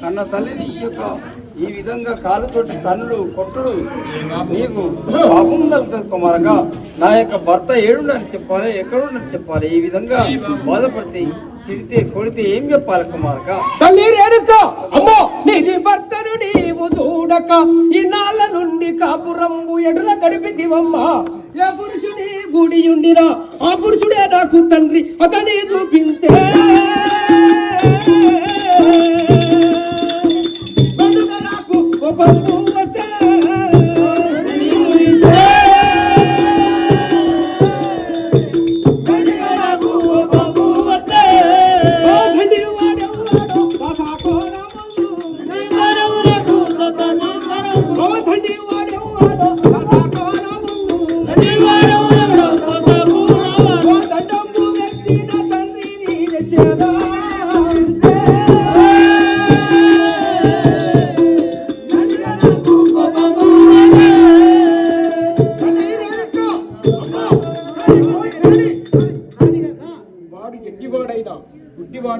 కన్న తల్లిని ఈ యొక్క ఈ విధంగా కాలుతోటి తన్నులు కొట్టుడు నీకు పాపం కలుగుతుంది నా యొక్క భర్త ఏడుండని చెప్పాలి ఎక్కడుండని చెప్పాలి ఈ విధంగా బాధపడితే తిడితే కొడితే ఏం చెప్పాలి కుమారక తల్లి రేణుక అమ్మో నీది భర్తను నీవు చూడక ఈ నాళ్ళ నుండి కాపురంబు ఎడుల గడిపితివమ్మా. ఏ పురుషుడి గుడి ఉండినా ఆ పురుషుడే నాకు తండ్రి అతని చూపింతే. నాకు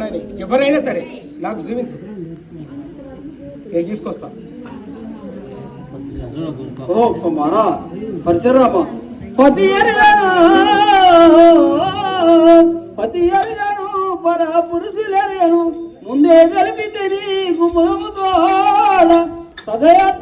గుడ్డివాడని ఎవరైనా సరే నాకు జీవించు నేను తీసుకొస్తా. ఓ కుమారా పరశురామ పతి ఎరగను పతి ఎరగను పర పురుషులు పురుషులెరగను ముందే తెలిపితే నీకు సదయత్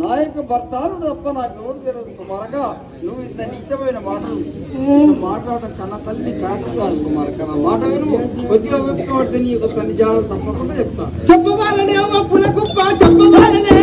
నా యొక్క భర్తను తప్ప నాకు ఎవరు తెలియదు కుమారగా నువ్వు ఇంత నిత్యమైన మాటలు మాట్లాడటం కన్న తల్లి కాదు కుమారక నా మాట విను. కొద్దిగా ఒప్పుకోవద్దు నీ యొక్క తల్లి జాగ్రత్త తప్పకుండా చెప్తా. చెప్పవాలనే చెప్పవాలనే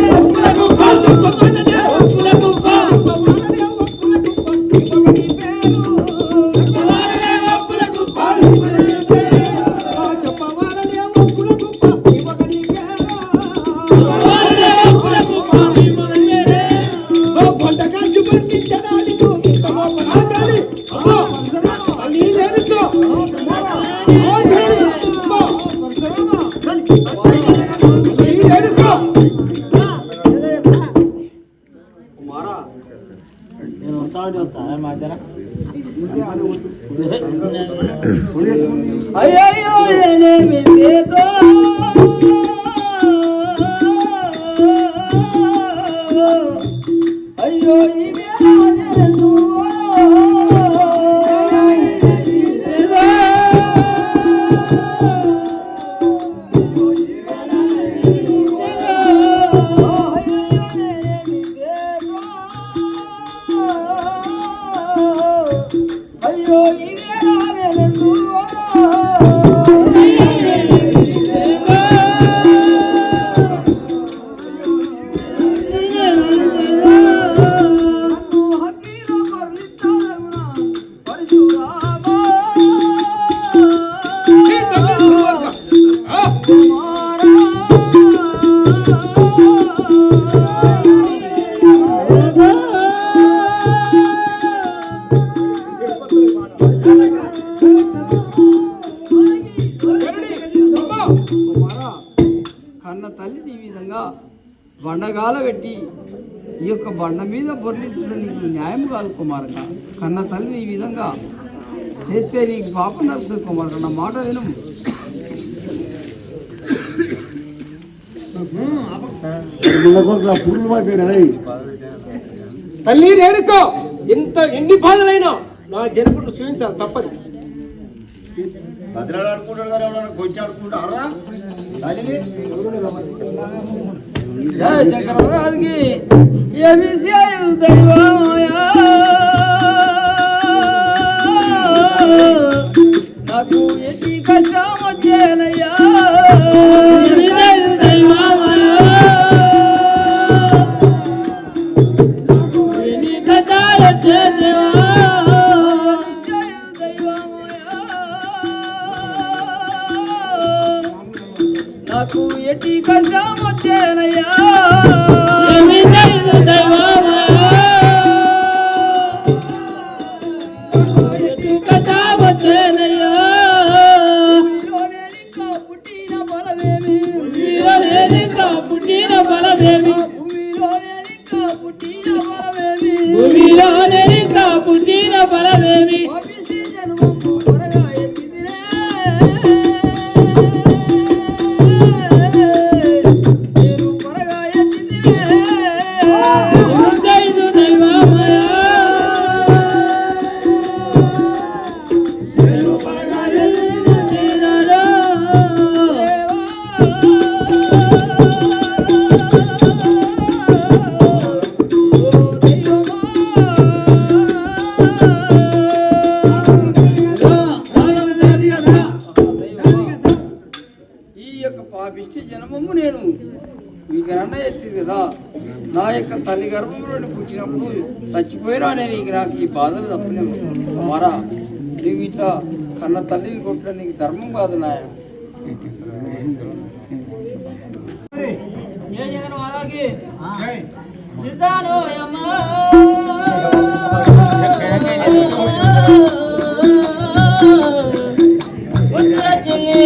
ay ay ay ne mi కన్న తల్లిని ఈ విధంగా బండగాల పెట్టి ఈ యొక్క బండ మీద బొర్లించడం నీకు న్యాయం కాదు కుమారక. కన్న తల్లిని ఈ విధంగా చేస్తే నీకు పాపం నడుస్తుంది కుమారక. నా మాట విను. తల్లి రేణుకో ఎంత ఎన్ని బాధలైనా నా జనకుడు చూపించాలి తప్పదు. కదా ఎవడన్నా కొంచెం జయ చక్రవరాజుకి ఏ విషయం దైవమయా? నాకు ఎట్టి కష్టం వచ్చేనయ్యా. నా యొక్క తల్లి గర్భంలో పుట్టినప్పుడు చచ్చిపోయినా నేను ఇక నాకు ఈ బాధలు తప్పలేము మరా నీవు ఇట్లా కన్న తల్లిని కొట్టడం నీకు ధర్మం కాదు నాయన చిన్ని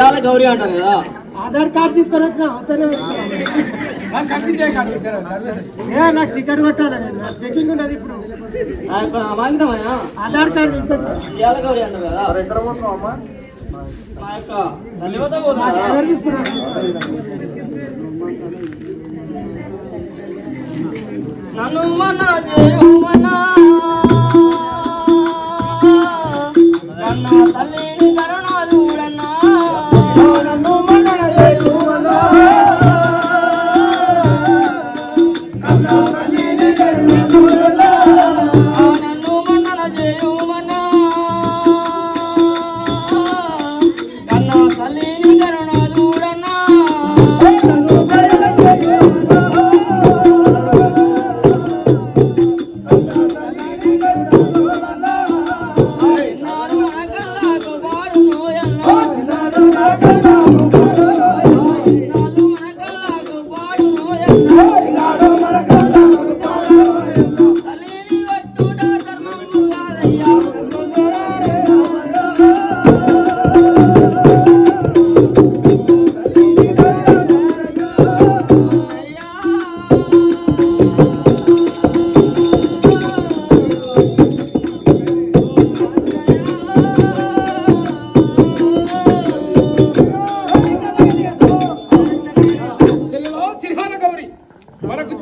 శ్రీయాల గౌరీ అంటారు కదా. ఆధార్ కార్డు తీసుకొని వచ్చిన నాకు టికెట్ కొట్టాలి నేను చెకింగ్ ఉన్నది ఇప్పుడు. ఆధార్ కార్డు తీసుకొని శ్రీయాల గౌరీ అంటారు కదా. నన్ను మన కన్న తల్లిని కరుణ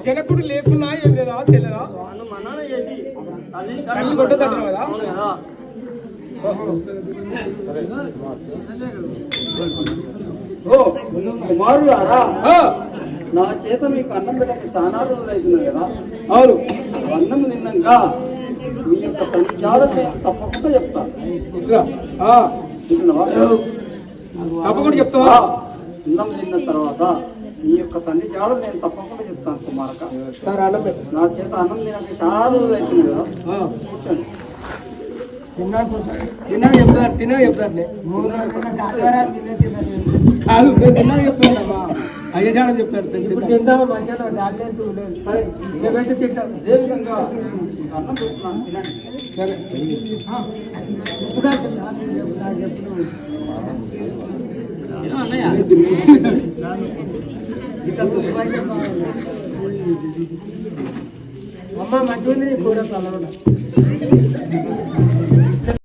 జనకుడు లేకున్నా ఏం లేదా? చెల్లెరా తల్లి కొట్టదంటారు కదా? ఓ కుమారులారా నా చేత మీకు అన్నం పెట్టక చాలా రోజులు అవుతున్నాయి కదా? అవును. అన్నం తిన్నాక మీ యొక్క నేను తప్పకుండా చెప్తాను? తప్పకుండా చెప్తావా? అన్నం తిన్న తర్వాత మీ యొక్క తండ్రి జాడలు నేను తప్పకుండా చెప్తాను కుమారక. నా చేత అన్నం తినక చాలా రోజులు అవుతుంది కదా. కూర్చోండి. తిన్నాక చెప్తాను తిన్నాక చెప్తాను. నే. కాదు నేను తిన్నాక చెప్తానమ్మా. అయ్య జాడ చెప్తాను. ఇప్పుడు తిందాం మధ్యలో దాల్లేదు లేదు సరే. ఇవ్వండి అమ్మ మంచిగా ఉంది కూర చల్లగా